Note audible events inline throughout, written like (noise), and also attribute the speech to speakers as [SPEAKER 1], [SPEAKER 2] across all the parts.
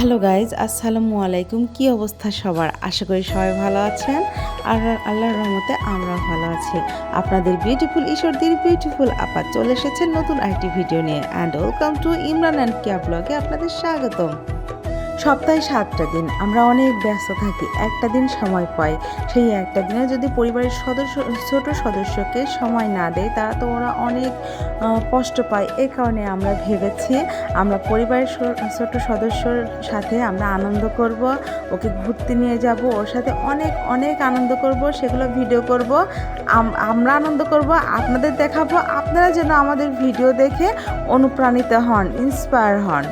[SPEAKER 1] Hello guys, আসসালামু আলাইকুম। কি অবস্থা সবার? আশা করি সবাই ভালো আছেন। আর আল্লাহর রহমতে আমরা ভালো আছি। আপনাদের বিউটিফুল ঈশ্বরদের বিউটিফুল আপা চলে এসেছেন নতুন আরেকটি ভিডিও নিয়ে। And welcome to Imran and Kiya ব্লগে আপনাদের স্বাগতম। সপ্তাহে সাতটা দিন। আমরা অনেক ব্যস্ত থাকি, একটা দিন সময় পাই। সেই একটা দিনে যদি পরিবারের সদস্য, ছোট সদস্যকে সময় না দেয়, তারা তো ওরা অনেক কষ্ট পায়। এই কারণে আমরা ভেবেছি, আমরা পরিবারের ছোট সদস্যর সাথে আমরা আনন্দ করব, ওকে ঘুরতে নিয়ে যাব, ওর সাথে অনেক অনেক আনন্দ করব, সেগুলো ভিডিও করব আমরা আনন্দ করব, আপনাদের দেখাবো, আপনারা যেন আমাদের ভিডিও দেখে অনুপ্রাণিত হন ইন্সপায়ার হন।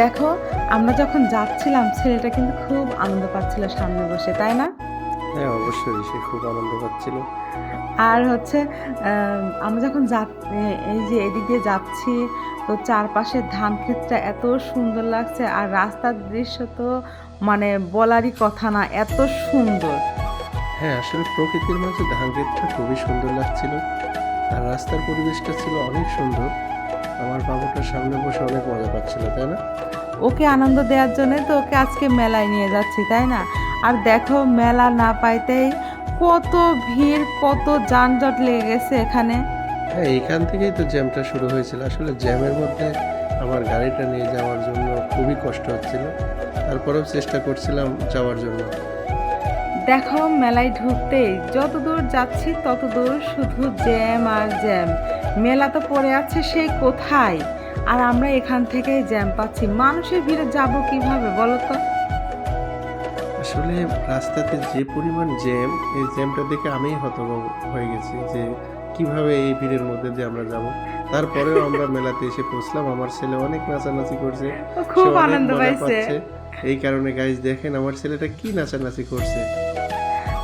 [SPEAKER 1] দেখো আমরা যখন যাচ্ছিলাম ছেলেটা কিন্তু খুব আনন্দ পাচ্ছিল সামনে বসে তাই না?
[SPEAKER 2] হ্যাঁ অবশ্যই সে খুব আনন্দ পাচ্ছিল।
[SPEAKER 1] আর হচ্ছে আমরা যখন যা এই যে এদিক দিয়ে যাচ্ছি তো চারপাশের ধান ক্ষেতটা এত সুন্দর লাগছে আর রাস্তার দৃশ্য তো মানে বলারই কথা না এত সুন্দর।
[SPEAKER 2] হ্যাঁ আসলে প্রকৃতির মাঝে ধান ক্ষেতটা খুবই সুন্দর লাগছিল আর রাস্তার পরিবেশটা ছিল অনেক সুন্দর। আমার বাবুটার সামনে বসে অনেক মজা পাচ্ছিল তাই না?
[SPEAKER 1] ওকে আনন্দ দেওয়ার জন্যে তো ওকে আজকে মেলায় নিয়ে যাচ্ছি তাই না? আর দেখো মেলা না পাইতেই কত ভিড় কত যানজট লেগে গেছে এখানে।
[SPEAKER 2] হ্যাঁ এইখান থেকেই তো জ্যামটা শুরু হয়েছিল। আসলে জ্যামের মধ্যে আমার গাড়িটা নিয়ে যাওয়ার জন্য খুবই কষ্ট হচ্ছিল। তারপরেও চেষ্টা করছিলাম যাওয়ার জন্য।
[SPEAKER 1] দেখো মেলায় ঢুকতেই যত দূর যাচ্ছি তত দূর শুধু জ্যাম আর জ্যাম। মেলা তো পড়ে আছে সেই কোথায়? আর আমরা এখান থেকেই জ্যাম পাচ্ছি। মানুষের ভিড়ে যাব কীভাবে বলো তো?
[SPEAKER 2] আসলে রাস্তাতে যে পরিমাণ জ্যাম এই জ্যামটা দেখে আমি হতভম্ব হয়ে গেছি যে কীভাবে এই ভিড়ের মধ্যে দিয়ে আমরা যাব। তারপরেও আমরা (laughs) মেলাতে এসে পৌঁছলাম। আমার ছেলে অনেক নাচানাচি করছে।
[SPEAKER 1] খুব আনন্দ পাইছে।
[SPEAKER 2] এই কারণে গাইজ দেখেন আমার ছেলেটা কি নাচানাচি করছে।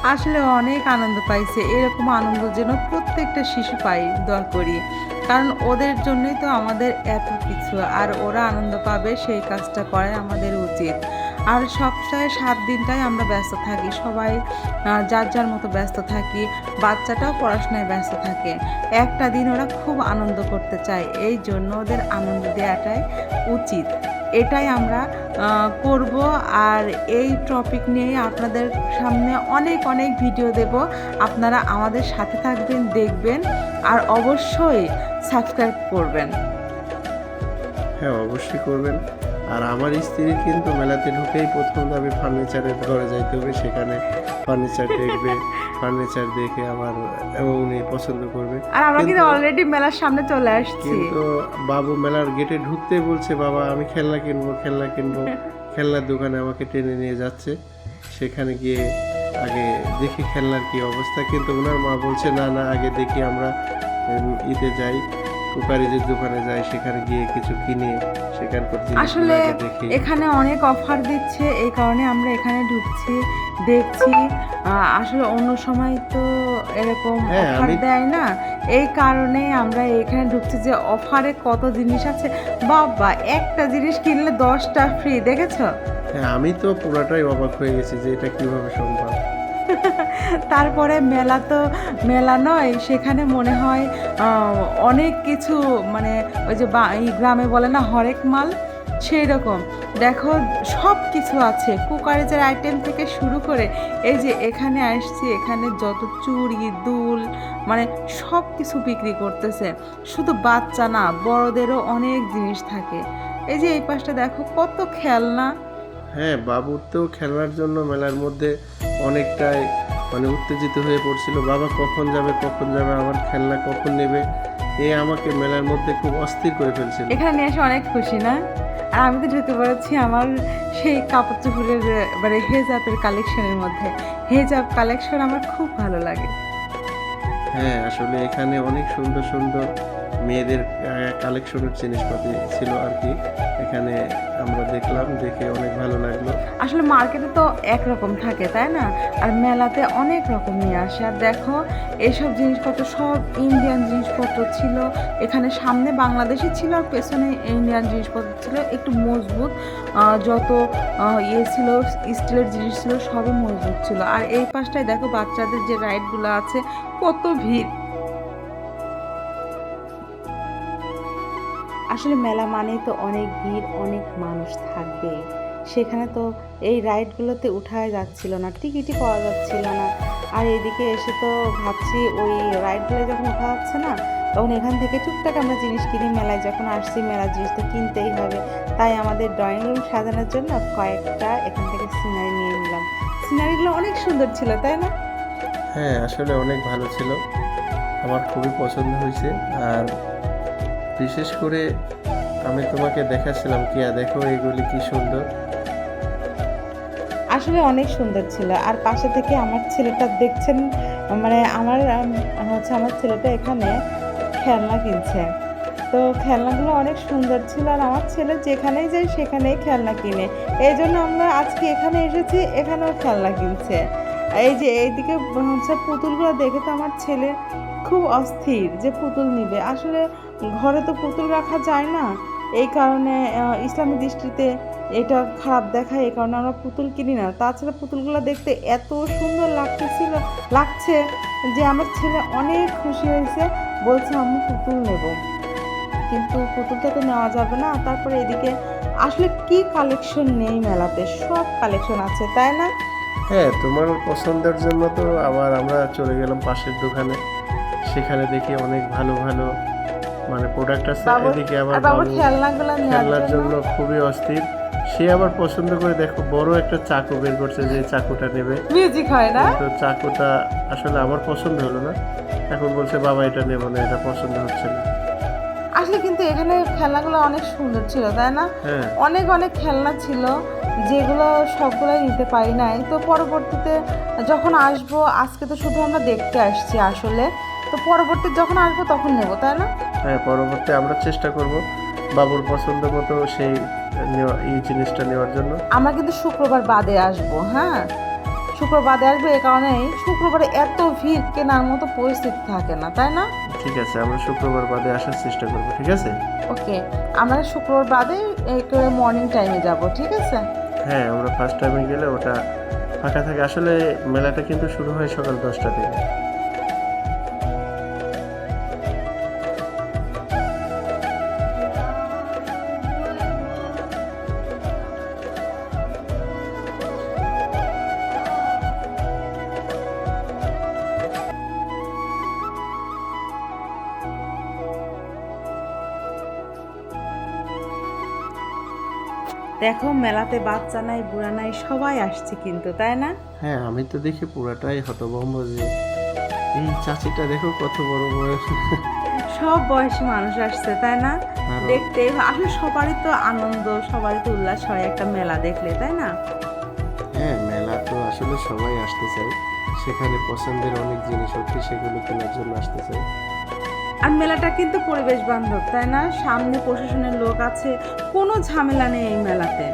[SPEAKER 1] আসলে অনেক আনন্দ পাইছে। এরকম আনন্দ যেন প্রত্যেকটা শিশু পাই দোয়া করি। কারণ ওদের জন্যই তো আমাদের এত কিছু, আর ওরা আনন্দ পাবে, সেই কাজটা করে আমাদের উচিত। আর সপ্তাহে সাত দিনটাই আমরা ব্যস্ত থাকি, সবাই যার যার মতো ব্যস্ত থাকি, বাচ্চাটাও পড়াশোনায় ব্যস্ত থাকে। একটা দিন ওরা খুব আনন্দ করতে চায়, এই জন্য ওদের আনন্দ দেওয়াটাই উচিত। এটাই আমরা করব, আর এই টপিক নিয়ে আপনাদের সামনে অনেক অনেক ভিডিও দেব। আপনারা আমাদের সাথে থাকবেন, দেখবেন আর অবশ্যই সাবস্ক্রাইব করবেন।
[SPEAKER 2] হ্যাঁ অবশ্যই করবেন। আর আমার স্ত্রী কিন্তু মেলাতে ঢুকেই প্রথম দাবি ফার্নিচারের ঘরে যাইতে হবে সেখানে ফার্নিচার দেখবে (laughs) ফার্নিচার দেখে আবার উনি পছন্দ করবে।
[SPEAKER 1] আর আমরা কিন্তু
[SPEAKER 2] কিন্তু-
[SPEAKER 1] অলরেডি মেলার সামনে চলে আসছি।
[SPEAKER 2] কিন্তু বাবু মেলার গেটে ঢুকতে বলছে বাবা আমি খেলনা কিনবো খেলনা কিনবো। (laughs) খেলনার দোকানে আমাকে টেনে নিয়ে যাচ্ছে। সেখানে গিয়ে আগে দেখি খেলনার কি অবস্থা, কিন্তু ওনার মা বলছে, না না, আগে দেখি আমরা ঈদে যাই। কুকারিজের দোকানে যাই সেখানে গিয়ে কিছু কিনে সেখানকার
[SPEAKER 1] আসলে এখানে অনেক অফার দিচ্ছে এই কারণে আমরা এখানে ঢুকছি দেখছি। আসলে অন্য সময় তো এরকম
[SPEAKER 2] হ্যাঁ,
[SPEAKER 1] অফার দেয় না। এই কারণে আমরা এখানে ঢুকছি যে অফারে কত জিনিস আছে। বাবা একটা জিনিস কিনলে দশটা ফ্রি দেখেছ?
[SPEAKER 2] হ্যাঁ আমি তো পুরাটাই অবাক হয়ে গেছি যে এটা কীভাবে সম্ভব।
[SPEAKER 1] তারপরে মেলা তো, মেলা নয়, সেখানে মনে হয় অনেক কিছু মানে ওই যে এই গ্রামে বলে না হরেক মাল সেই রকম দেখো সব কিছু আছে। কুকারেজের আইটেম থেকে শুরু করে, এই যে এখানে আসছি, এখানে যত চুড়ি দুল মানে সব কিছু বিক্রি করতেছে। শুধু বাচ্চা না, বড়দেরও অনেক জিনিস থাকে। এই যে এই পাশটা দেখো, কত খেলনা।
[SPEAKER 2] হ্যাঁ বাবুর তো খেলার জন্য মেলার মধ্যে অনেকটাই মানে উত্তেজিত হয়ে পড়ছিল বাবা কখন যাবে কখন যাবে আমার খেলনা কখন নেবে? এ আমাকে মেলার মধ্যে খুব অস্থির করে ফেলছিল।
[SPEAKER 1] এখানে নিয়ে এসে অনেক খুশি না? আর আমি তো ঢুকে পড়েছি আমার সেই কাপড় চোপড়ের মানে হেজাবের কালেকশনের মধ্যে। হেজাব কালেকশন আমার খুব ভালো লাগে।
[SPEAKER 2] হ্যাঁ আসলে এখানে অনেক সুন্দর সুন্দর মেয়েদের কালেকশনের জিনিসপাতি ছিল আর কি। এখানে আমরা দেখলাম, দেখে অনেক ভালো লাগল।
[SPEAKER 1] আসলে মার্কেটে তো একরকম থাকে, তাই না? আর মেলাতে অনেক রকম নিয়ে আসে। আর দেখো এইসব জিনিসপত্র সব ইন্ডিয়ান জিনিসপত্র ছিল। এখানে সামনে বাংলাদেশি ছিল আর পেছনে ইন্ডিয়ান জিনিসপত্র ছিল। একটু মজবুত যত ইয়ে ছিল, স্টিলের জিনিস ছিল, সবই মজবুত ছিল। আর এই পাশটায় দেখো বাচ্চাদের যে রাইডগুলো আছে, কত ভিড়। আসলে মেলা মানেই তো অনেক ভিড়, অনেক মানুষ থাকবে। সেখানে তো এই রাইডগুলোতে উঠাই যাচ্ছিল না, টিকিটই পাওয়া যাচ্ছিল না। আর এদিকে এসে তো ভাবছি ওই রাইডগুলো যখন উঠা যাচ্ছে না, তখন এখান থেকে টুকটাক আমরা জিনিস কিনি। মেলায় যখন আসছি, মেলার জিনিস তো কিনতেই হবে। তাই আমাদের ড্রয়িং রুম সাজানোর জন্য কয়েকটা এখান থেকে সিনারি নিয়ে নিলাম। সিনারিগুলো অনেক সুন্দর ছিল, তাই না?
[SPEAKER 2] হ্যাঁ আসলে অনেক ভালো ছিল। আমার খুবই পছন্দ হয়েছে। আর বিশেষ করে আমি তোমাকে দেখাচ্ছিলাম কিয়া, দেখো এগুলি কি সুন্দর।
[SPEAKER 1] আসলে অনেক সুন্দর ছিল। আর পাশে থেকে আমার ছেলেটা দেখছেন মানে আমার হচ্ছে আমার ছেলেটা এখানে খেলনা কিনছে। তো খেলনাগুলো অনেক সুন্দর ছিল আর আমার ছেলে যেখানেই যায় সেখানেই খেলনা কিনে। এই জন্য আমরা আজকে এখানে এসেছি, এখানেও খেলনা কিনছে। এই যে এইদিকে হচ্ছে পুতুলগুলো দেখে তো আমার ছেলে খুব অস্থির যে পুতুল নিবে। আসলে ঘরে তো পুতুল রাখা যায় না। এই কারণে ইসলামী দৃষ্টিতে এটা খারাপ দেখায়। এই কারণে আমরা পুতুল কিনি না। তাছাড়া পুতুলগুলো দেখতে এত সুন্দর লাগতেছিল লাগছে যে আমার ছেলে অনেক খুশি হয়েছে। বলছে আমি পুতুল নেব। কিন্তু পুতুলটা তো নেওয়া যাবে না। তারপরে এদিকে, আসলে কি কালেকশন নেই মেলাতে? সব কালেকশন আছে, তাই না?
[SPEAKER 2] হ্যাঁ তোমার পছন্দের জন্য তো আবার আমরা চলে গেলাম পাশের দোকানে। সেখানে দেখি অনেক ভালো ভালো মানে প্রোডাক্ট আছে এদিকে আবার খেলার জন্য? খুবই অস্থির। সে আবার পছন্দ করে দেখো বড় একটা চাকু বের করছে যে চাকুটা নেবে।
[SPEAKER 1] মিউজিক হয় না?
[SPEAKER 2] কিন্তু চাকুটা আসলে আমার পছন্দ হলো না। এখন বলছে বাবা এটা নেব না এটা পছন্দ হচ্ছে না।
[SPEAKER 1] আসলে কিন্তু এখানে খেলনাগুলো অনেক সুন্দর ছিল তাই না?
[SPEAKER 2] হ্যাঁ।
[SPEAKER 1] অনেক অনেক খেলনা ছিল যেগুলো সবগুলোই নিতে পারি নাই। তো পরবর্তীতে যখন আসব আজকে তো শুধু আমরা দেখতে আসছি আসলে। তো পরবর্তী যখন আসব তখন নেব তাই না?
[SPEAKER 2] হ্যাঁ পরবর্তী আমরা চেষ্টা করব বাবুর পছন্দ মতো সেই এই জিনিসটা নেওয়ার জন্য।
[SPEAKER 1] আমরা কিন্তু শুক্রবার বাদে আসব হ্যাঁ? শুক্রবার আসব এই কারণেই শুক্রবারে এত ভিড় কেনার মতো পরিস্থিতি থাকে না তাই না?
[SPEAKER 2] ঠিক আছে আমরা শুক্রবার বাদে আসার চেষ্টা করব ঠিক আছে?
[SPEAKER 1] ওকে আমরা শুক্রবার বাদে একেবারে মর্নিং টাইমে যাব ঠিক আছে?
[SPEAKER 2] হ্যাঁ আমরা ফার্স্ট টাইমে গেলে ওটা ফাঁকা থাকে। আসলে মেলাটা কিন্তু শুরু হয় সকাল দশটা থেকে।
[SPEAKER 1] দেখো মেলাতে বাচ্চা নাই বুড়া নাই সবাই আসছে কিন্তু তাই না?
[SPEAKER 2] হ্যাঁ আমি তো দেখি পুরাটাই হতভম্ব যে এই চাচিটা দেখো কত বড় বয়স।
[SPEAKER 1] সব বয়সী মানুষ আসছে তাই না? দেখতে আসলে সবারই তো আনন্দ সবারই তো উল্লাস হয় একটা মেলা দেখলে তাই না?
[SPEAKER 2] হ্যাঁ মেলা তো আসলে সবাই আসতে চায়। সেখানে পছন্দের অনেক জিনিস হচ্ছে সেগুলো কেনার জন্য আসতে চায়।
[SPEAKER 1] আর মেলাটা কিন্তু পরিবেশ বান্ধব, তাই না? সামনে প্রশাসনের লোক আছে, কোনো ঝামেলা নেই এই মেলাতে।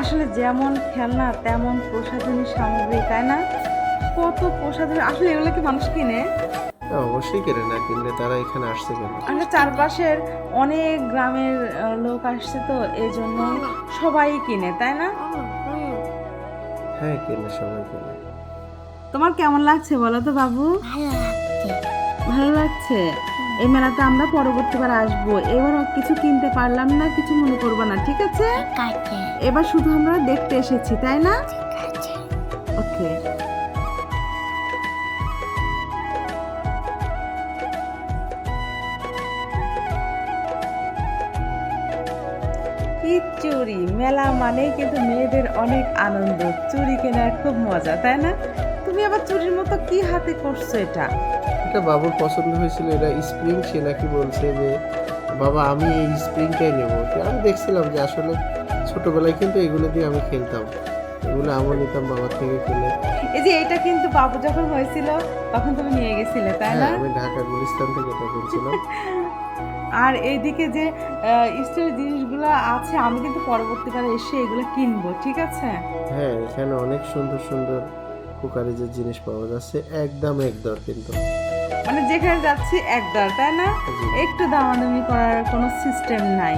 [SPEAKER 1] আসলে যেমন খেলনা, তেমন প্রসাধনী সামগ্রী, তাই না? কত প্রসাধনী, আসলে এগুলো কি মানুষ কিনে?
[SPEAKER 2] হ্যাঁ, অবশ্যই কেনে না কিনলে তারা এখানে আসছে কেন?
[SPEAKER 1] আসলে চারপাশের অনেক গ্রামের লোক আসছে তো এই জন্য সবাই কিনে তাই না?
[SPEAKER 2] হ্যাঁ কেনে সবাই কেনে।
[SPEAKER 1] তোমার কেমন লাগছে বলো তো বাবু? ভালো লাগছে। এই মেলাতে আমরা পরবর্তীবার আসব। এবার কিছু কিনতে পারলাম না কিছু মনে করব না ঠিক আছে? এবার শুধু আমরা দেখতে এসেছি তাই না? কি চুরি। মেলা মানেই কিন্তু মেয়েদের অনেক আনন্দ। চুরি কেনার খুব মজা তাই না? তুমি আবার চুরির মতো কি হাতে করছ এটা?
[SPEAKER 2] এটা বাবুর পছন্দ হয়েছিল এটা স্প্রিং সে নাকি বলছে যে বাবা আমি এই স্প্রিংটাই নেব। আমি দেখছিলাম যে আসলে ছোটবেলায় কিন্তু এগুলো দিয়ে আমি খেলতাম। এগুলো আমার নিতাম বাবার থেকে কিনে।
[SPEAKER 1] এই যে এটা কিন্তু বাবু যখন হয়েছিল তখন তুমি নিয়ে গেছিলে তাই না?
[SPEAKER 2] হ্যাঁ আমি ঢাকা গুলিস্তান থেকে এটা কিনছিলাম (laughs)
[SPEAKER 1] আর এইদিকে যে স্টিল জিনিসগুলো আছে আমি কিন্তু পরবর্তীকালে এসে এগুলো কিনবো ঠিক আছে?
[SPEAKER 2] হ্যাঁ এখানে অনেক সুন্দর সুন্দর কুকারিজের জিনিস পাওয়া যাচ্ছে একদম একদর কিন্তু।
[SPEAKER 1] মানে যেখানে যাচ্ছি একদর তাই না। একটু দামাদামি করার কোনো সিস্টেম নাই।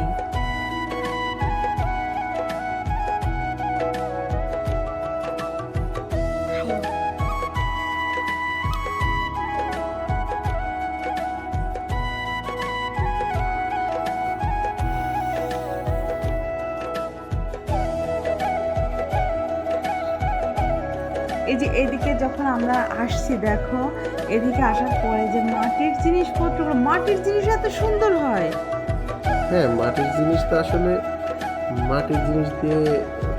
[SPEAKER 1] এই যে এদিকে যখন আমরা আসছি দেখো এদিকে আসার পরে যে মাটির জিনিসপত্রগুলো মাটির জিনিস এত সুন্দর হয়।
[SPEAKER 2] হ্যাঁ মাটির জিনিস তো আসলে মাটির জিনিস দিয়ে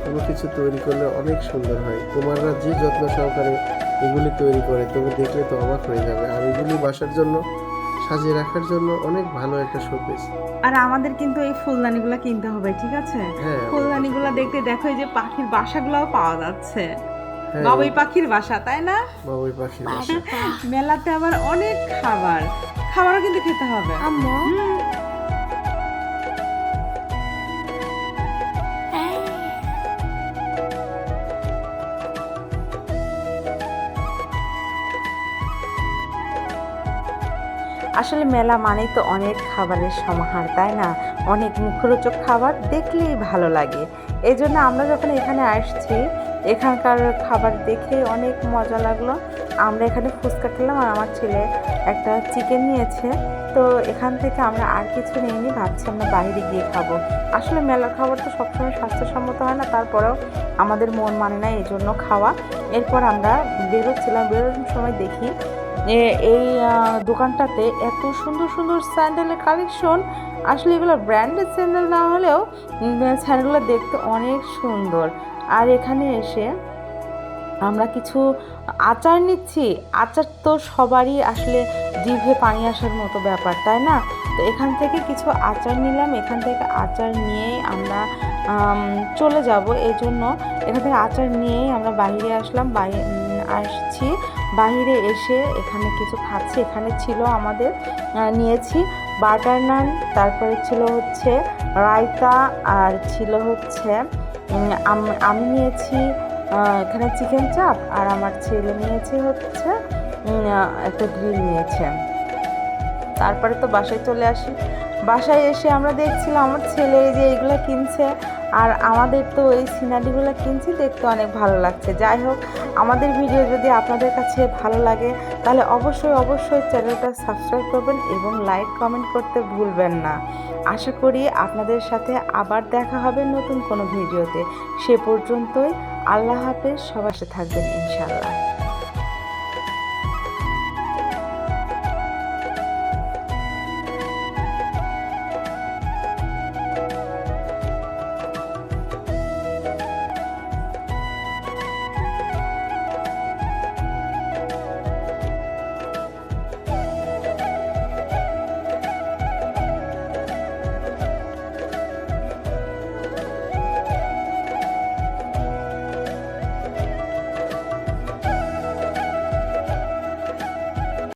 [SPEAKER 2] কোনো কিছু তৈরি করলে অনেক সুন্দর হয়। কুমাররা যে যত্ন সহকারে এগুলি তৈরি করে তুমি দেখলে তো অবাক হয়ে যাবে। আর এগুলি বাসার জন্য সাজিয়ে রাখার জন্য অনেক ভালো একটা শোপিস
[SPEAKER 1] আর আমাদের কিন্তু এই ফুলদানিগুলো কিনতে হবে ঠিক আছে?
[SPEAKER 2] হ্যাঁ
[SPEAKER 1] ফুলদানিগুলো দেখতে দেখো এই যে পাখির বাসাগুলোও পাওয়া যাচ্ছে। বাবুই পাখির বাসা তাই না?
[SPEAKER 2] বাবুই পাখির বাসা।
[SPEAKER 1] মেলাতে আবার অনেক খাবার। খাবারও কিন্তু খেতে হবে।
[SPEAKER 3] আম্মু।
[SPEAKER 1] আসলে মেলা মানেই তো অনেক খাবারের সমাহার তাই না? অনেক মুখরোচক খাবার দেখলেই ভালো লাগে। এই জন্য আমরা যখন এখানে আসছি এখানকার খাবার দেখে অনেক মজা লাগল। আমরা এখানে ফুচকা খেলাম আর আমার ছেলে একটা চিকেন নিয়েছে। তো এখান থেকে আমরা আর কিছু নিইনি, ভাবছি আমরা বাইরে গিয়ে খাব। আসলে মেলার খাবার তো সবসময় স্বাস্থ্যসম্মত হয় না, তারপরেও আমাদের মন মানে না এই জন্য খাওয়া। এরপর আমরা বেরোচ্ছিলাম, বেরোনোর সময় দেখি এই দোকানটাতে এত সুন্দর সুন্দর স্যান্ডেলের কালেকশন। আসলে এগুলো ব্র্যান্ডেড স্যান্ডেল না হলেও স্যান্ডেলগুলো দেখতে অনেক সুন্দর। আর এখানে এসে আমরা কিছু আচার নিচ্ছি। আচার তো সবারই আসলে জিভে পানি আসার মতো ব্যাপার, তাই না? তো এখান থেকে কিছু আচার নিলাম। এখান থেকে আচার নিয়েই আমরা চলে যাব। এই জন্য এখান থেকে আচার নিয়েই আমরা বাইরে আসলাম। আসছি। বাইরে এসে এখানে কিছু খাচ্ছি। এখানে ছিল আমাদের নিয়েছি বাটার নান। তারপরে ছিল হচ্ছে রায়তা আর ছিল হচ্ছে আম- নিয়েছি এখানে চিকেন চাপ আর আমার ছেলে নিয়েছে হচ্ছে একটা গ্রিল নিয়েছে। তারপরে তো বাসায় চলে আসি। বাসায় এসে আমরা দেখছিলাম আমার ছেলে যে এইগুলো কিনছে, আর আমাদের তো এই সিনারিগুলো কিনছি, দেখতে অনেক ভালো লাগছে। যাই হোক, আমাদের ভিডিও যদি আপনাদের কাছে ভালো লাগে, তাহলে অবশ্যই অবশ্যই চ্যানেলটা সাবস্ক্রাইব করবেন এবং লাইক, কমেন্ট করতে ভুলবেন না। আশা করি আপনাদের সাথে আবার দেখা হবে নতুন কোনো ভিডিওতে। সে পর্যন্তই, আল্লাহ হাফেজ সবার থাকবেন ইনশাল্লাহ